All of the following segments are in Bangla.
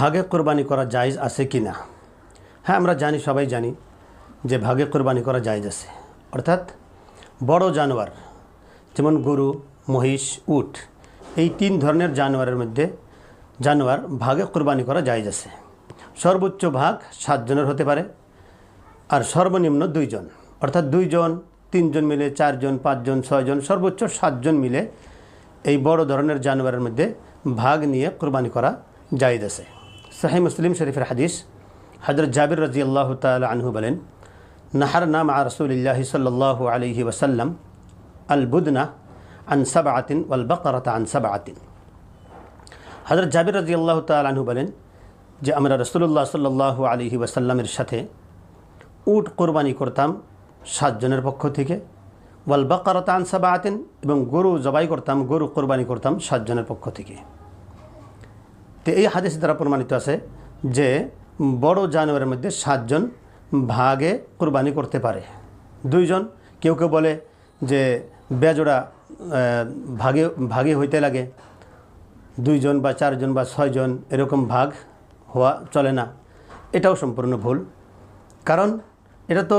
ভাগে কোরবানি করা জায়জ আছে কি না? হ্যাঁ আমরা জানি, সবাই জানি যে ভাগে কোরবানি করা জায়জ আছে। অর্থাৎ বড় জানোয়ার, যেমন গরু, মহিষ, উট, এই তিন ধরনের জানোয়ারের মধ্যে জানোয়ার ভাগে কোরবানি করা জায়জ আছে। সর্বোচ্চ ভাগ সাতজনের হতে পারে আর সর্বনিম্ন দুইজন। অর্থাৎ দুইজন, তিনজন মিলে চারজন, পাঁচজন, ছয়জন, সর্বোচ্চ সাতজন মিলে এই বড় ধরনের জানোয়ারের মধ্যে ভাগ নিয়ে কোরবানি করা জায়েজ আছে। সাহি মুসলিম শরীফের হাদিস হজরত জাবির রাজি আল্লাহ তাল আনহু বলেন নাহার নাম আর রসুলিল্লাহ সাল্লাহ আলহি ওসাল্লাম আল বুদনা আন সাবাতিন ওয়াল বকরতা আন সাবাতিন হজরত জাবির রাজি আল্লাহ তাল আনহু বলেন যে আমরা রসুল্লাহ সাল্লাহ আলহি ওয়াসাল্লামের সাথে উট কোরবানি করতাম সাতজনের পক্ষ থেকে ওয়াল বাকারতা আন সাবাতিন এবং গরু জবাই করতাম গরু কোরবানি করতাম সাতজনের পক্ষ থেকে তো এই হাদিস দ্বারা প্রমাণিত আছে যে বড় জানোয়ারের মধ্যে সাতজন ভাগে কোরবানি করতে পারে। দুইজন, কেউ কেউ বলে যে বেজোড়া ভাগে ভাগে হইতে লাগে। দুইজন বা চারজন বা ছয়জন এরকম ভাগ হওয়া চলে না। এটাও সম্পূর্ণ ভুল। কারণ এটা তো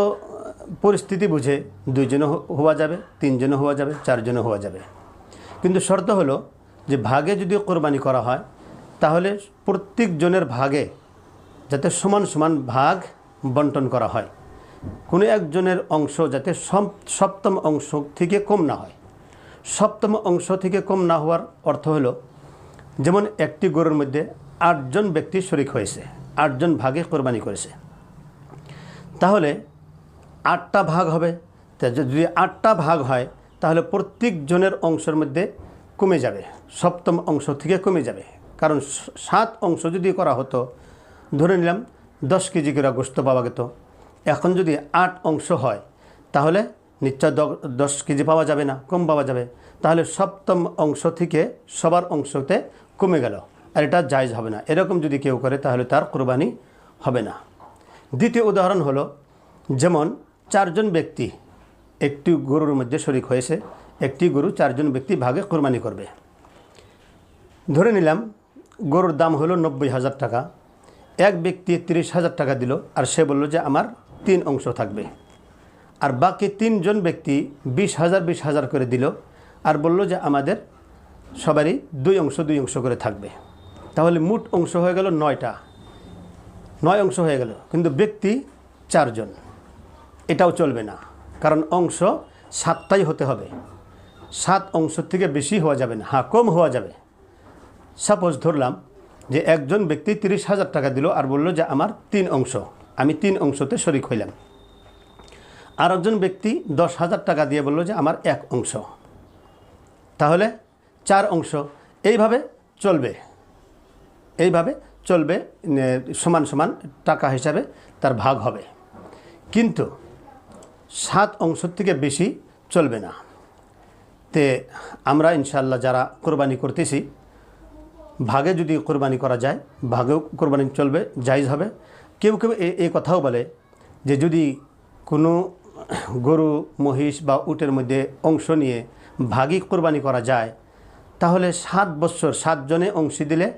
পরিস্থিতি বুঝে দুইজনও হওয়া যাবে, তিনজনও হওয়া যাবে, চারজনও হওয়া যাবে। কিন্তু শর্ত হলো যে ভাগে যদি কোরবানি করা হয় তাহলে প্রত্যেকজনের ভাগে যাতে সমান সমান ভাগ বন্টন করা হয়। কোনো একজনের অংশ যাতে সপ্তম অংশ থেকে কম না হয়। সপ্তম অংশ থেকে কম না হওয়ার অর্থ হলো, যেমন একটি গরুর মধ্যে আটজন ব্যক্তি শরিক হয়েছে আটজন ভাগে কোরবানি করেছে। তাহলে আটটা ভাগ হবে। যদি আটটা ভাগ হয়, তাহলে প্রত্যেকজনের অংশের মধ্যে কমে যাবে, সপ্তম অংশ থেকে কমে যাবে। কারণ সাত অংশ যদি করা হতো, ধরে নিলাম দশ কেজি করে গোস্ত পাওয়া যেত এখন যদি আট অংশ হয়, তাহলে নিশ্চয় দশ কেজি পাওয়া যাবে না, কম পাওয়া যাবে। তাহলে সপ্তম অংশ থেকে সবার অংশতে কমে গেল, আর এটা জায়জ হবে না। এরকম যদি কেউ করে, তাহলে তার কোরবানি হবে না। দ্বিতীয় উদাহরণ হলো, যেমন চারজন ব্যক্তি, একটি গরুর মধ্যে শরিক হয়েছে, একটি গরু চারজন ব্যক্তি ভাগে কোরবানি করবে। ধরে নিলাম গরুর দাম হলো নব্বই হাজার টাকা। এক ব্যক্তি তিরিশ হাজার টাকা দিল আর সে বলল যে আমার তিন অংশ থাকবে। আর বাকি তিনজন ব্যক্তি বিশ হাজার বিশ হাজার করে দিল আর বলল যে আমাদের সবারই দুই অংশ দুই অংশ করে থাকবে। তাহলে মোট অংশ হয়ে গেল নয়টা। নয় অংশ হয়ে গেল, কিন্তু ব্যক্তি চারজন। এটাও চলবে না, কারণ অংশ সাতটাই হতে হবে। সাত অংশ থেকে বেশি হওয়া যাবে না। হ্যাঁ কম হওয়া যাবে। সাপোজ ধরলাম যে একজন ব্যক্তি তিরিশ হাজার টাকা দিল আর বলল যে আমার তিন অংশ, আমি তিন অংশতে শরিক হইলাম। আর একজন ব্যক্তি দশ হাজার টাকা দিয়ে বলল যে আমার এক অংশ। তাহলে চার অংশ, এইভাবে চলবে। এইভাবে চলবে সমান সমান টাকা হিসাবে তার ভাগ হবে। কিন্তু সাত অংশ থেকে বেশি চলবে না। তে আমরা ইনশাল্লাহ যারা কোরবানি করতেছি ভাগে যদি কোরবানি করা যায়, ভাগেও কোরবানি চলবে, জায়জ হবে। কেউ কেউ এই কথাও বলে যে যদি কোনো গরু, মহিষ বা উটের মধ্যে অংশ নিয়ে ভাগই কোরবানি করা যায়, তাহলে সাত বছর সাতজনে অংশী দিলে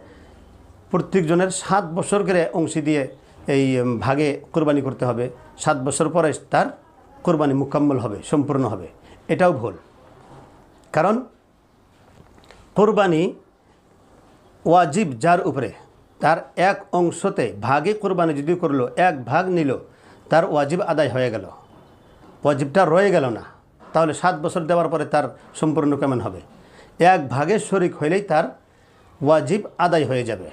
প্রত্যেকজনের সাত বছর করে অংশী দিয়ে এই ভাগে কোরবানি করতে হবে। সাত বছর পরে তার কোরবানি মোকাম্মল হবে, সম্পূর্ণ হবে। এটাও ভুল। কারণ কোরবানি ওয়াজিব যার উপরে, তার এক অংশতে ভাগে কোরবানি যদি করল, এক ভাগ নিল, তার ওয়াজিব আদায় হয়ে গেল। ওয়াজিবটা রয়ে গেল না, তাহলে সাত বছর দেওয়ার পরে তার সম্পূর্ণ কেমন হবে? এক ভাগে শরিক হইলেই তার ওয়াজিব আদায় হয়ে যাবে।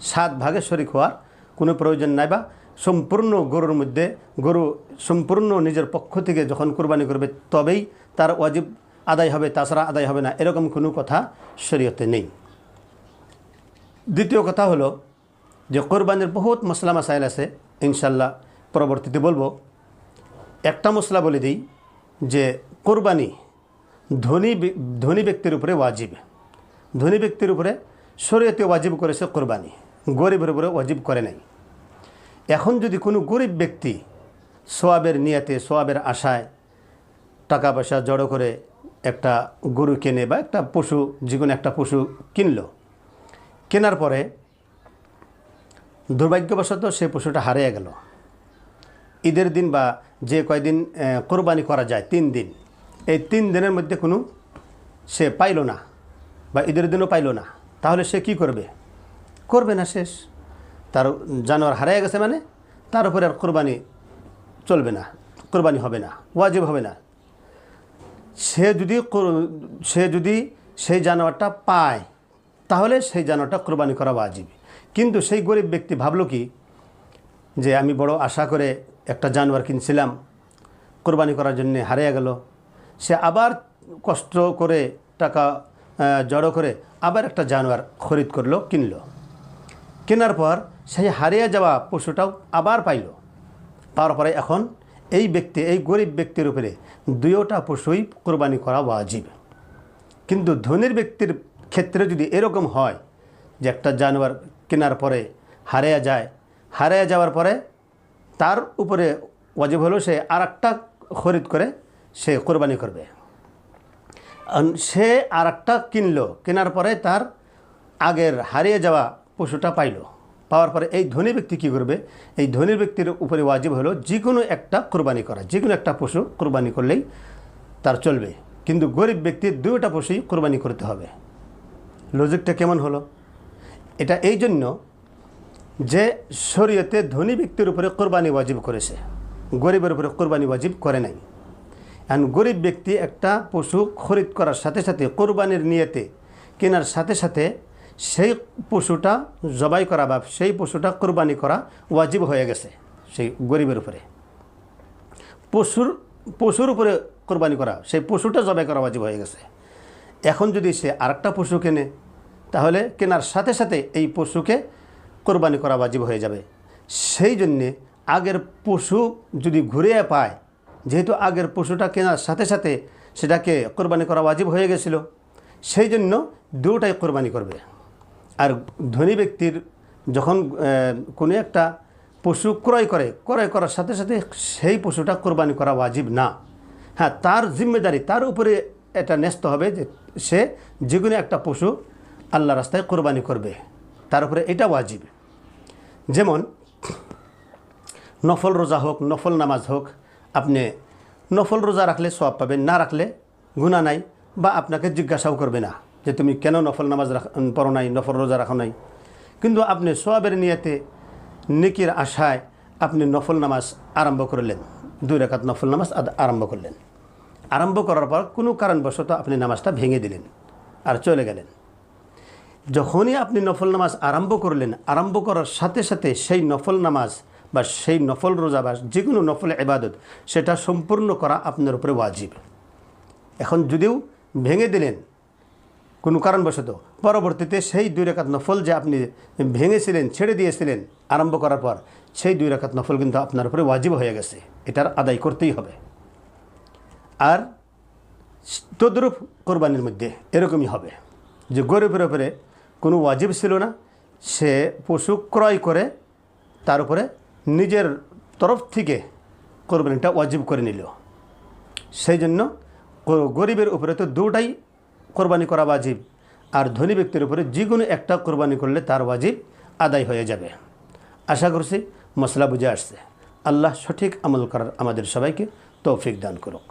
সাত ভাগে শরিক হওয়ার কোনো প্রয়োজন নাই বা সম্পূর্ণ গরুর মধ্যে, গরু সম্পূর্ণ নিজের পক্ষ থেকে যখন কোরবানি করবে, তবেই তার ওয়াজিব আদায় হবে, তাছাড়া আদায় হবে না, এরকম কোনো কথা শরীয়তে নেই। দ্বিতীয় কথা হলো যে কোরবানির বহুত মশলা মাসাইল আছে, ইনশাল্লাহ পরবর্তীতে বলব। একটা মশলা বলে দিই যে কোরবানি ধনী ধনী ব্যক্তির উপরে ওয়াজিব। ধনী ব্যক্তির উপরে শরীয়তে ওয়াজিব করেছে কোরবানি, গরিবের উপরে ওয়াজিব করে নাই। এখন যদি কোনো গরিব ব্যক্তি সোয়াবের নিয়াতে, সোয়াবের আশায় টাকা পয়সা জড়ো করে একটা গরু কেনে বা একটা পশু, যে কোনো একটা পশু কিনলো কেনার পরে দুর্ভাগ্যবশত সে পশুটা হারিয়ে গেল। ঈদের দিন বা যে কয়দিন কোরবানি করা যায়, তিন দিন। এই তিন দিনের মধ্যে কোনো সে পাইল না বা ঈদের দিনও পাইল না। তাহলে সে কি করবে? করবে না শেষ। তার জানোয়ার হারিয়ে গেছে মানে তার উপরে আর কোরবানি চলবে না, কোরবানি হবে না, ওয়াজিব হবে না। সে যদি সে যদি সেই জানোয়ারটা পায় তাহলে সেই জানোয়ারটা কোরবানি করা ওয়াজিব। কিন্তু সেই গরিব ব্যক্তি ভাবলো কি, যে আমি বড় আশা করে একটা জানোয়ার কিনছিলাম, কোরবানি করার জন্য হারিয়ে গেল। সে আবার কষ্ট করে টাকা জড়ো করে আবার একটা জানোয়ার খরিদ করল, কিনলো। কেনার পর সেই হারিয়ে যাওয়া পশুটাও আবার পাইল। পাওয়ার পরে এখন এই ব্যক্তি, এই গরিব ব্যক্তির উপরে দুয়োটা পশুই কোরবানি করা ওয়াজিব। কিন্তু ধনীর ব্যক্তির ক্ষেত্রে যদি এরকম হয় যে একটা জানোয়ার কেনার পরে হারিয়ে যায় হারিয়ে যাওয়ার পরে তার উপরে ওয়াজিব হলো সে আর একটা খরিদ করে সে কোরবানি করবে। সে আর একটা কিনলো, কেনার পরে তার আগের হারিয়ে যাওয়া পশুটা পাইলো। পাওয়ার পরে এই ধনী ব্যক্তি কী করবে? এই ধনী ব্যক্তির উপরে ওয়াজিব হলো যে কোনো একটা কোরবানি করা, যে কোনো একটা পশু কোরবানি করলেই তার চলবে। কিন্তু গরিব ব্যক্তির দুইটা পশুই কোরবানি করতে হবে। লজিকটা কেমন হলো? এটা এই জন্য যে শরীয়তে ধনী ব্যক্তির উপরে কোরবানি ওয়াজিব করেছে, গরিবের উপরে কোরবানি ওয়াজিব করে নাই। এখন গরিব ব্যক্তি একটা পশু খরিদ করার সাথে সাথে, কোরবানির নিয়েতে কেনার সাথে সাথে সেই পশুটা জবাই করা বা সেই পশুটা কোরবানি করা ওয়াজিব হয়ে গেছে সেই গরিবের উপরে। পশুর পশুর উপরে কোরবানি করা, সেই পশুটা জবাই করা ওয়াজিব হয়ে গেছে। এখন যদি সে আরেকটা পশু কেনে, তাহলে কেনার সাথে সাথে এই পশুকে কোরবানি করা বাজিব হয়ে যাবে। সেই জন্যে আগের পশু যদি ঘুরে পায়, যেহেতু আগের পশুটা কেনার সাথে সাথে সেটাকে কোরবানি করা ওয়াজিব হয়ে গেছিল, সেই জন্য দুটাই কোরবানি করবে। আর ধনী ব্যক্তির যখন কোনো একটা পশু ক্রয় করে, ক্রয় করার সাথে সাথে সেই পশুটা কোরবানি করা ওয়াজিব না। হ্যাঁ তার জিম্মেদারি, তার উপরে এটা ন্যস্ত হবে যে সে যে কোনো একটা পশু আল্লাহ রাস্তায় কোরবানি করবে। তার উপরে এটা ওয়াজিব। যেমন, নফল রোজা হোক, নফল নামাজ হোক, আপনি নফল রোজা রাখলে সব পাবেন, না রাখলে গুণা নাই বা আপনাকে জিজ্ঞাসাও করবে না যে তুমি কেন নফল নামাজ রাখ, পড়ো নাই, নফল রোজা রাখো নাই। কিন্তু আপনি সোয়াবের নিয়েতে নেকির আশায় আপনি নফল নামাজ আরম্ভ করলেন। দুই রেখাত নফল নামাজ আরম্ভ করলেন। আরম্ভ করার পর কোনো কারণবশত আপনি নামাজটা ভেঙে দিলেন আর চলে গেলেন। যখনই আপনি নফল নামাজ আরম্ভ করলেন, আরম্ভ করার সাথে সাথে সেই নফল নামাজ বা সেই নফল রোজা বা যে কোনো নফল এবাদত সেটা সম্পূর্ণ করা আপনার উপরে ওয়াজিব। এখন যদিও ভেঙে দিলেন কোনো কারণবশত, পরবর্তীতে সেই দুই রেখাত নফল যে আপনি ভেঙেছিলেন, ছেড়ে দিয়েছিলেন আরম্ভ করার পর, সেই দুই রেখাত নফল কিন্তু আপনার উপরে ওয়াজিব হয়ে গেছে। এটার আদায় করতেই হবে। আর তদ্রূপ কোরবানির মধ্যে এরকমই হবে যে গরিবের উপরে কোনো ওয়াজিব ছিল না, সে পশু ক্রয় করে তার উপরে নিজের তরফ থেকে কোরবানিটা ওয়াজিব করে নিল। সেই জন্য গরিবের উপরে তো দুটাই কোরবানি করা ওয়াজিব, আর ধনী ব্যক্তির উপরে যে কোনো একটা কোরবানি করলে তার ওয়াজিব আদায় হয়ে যাবে। আশা করছি মশলা বুঝে আসছে। আল্লাহ সঠিক আমল করার আমাদের সবাইকে তৌফিক দান করুক।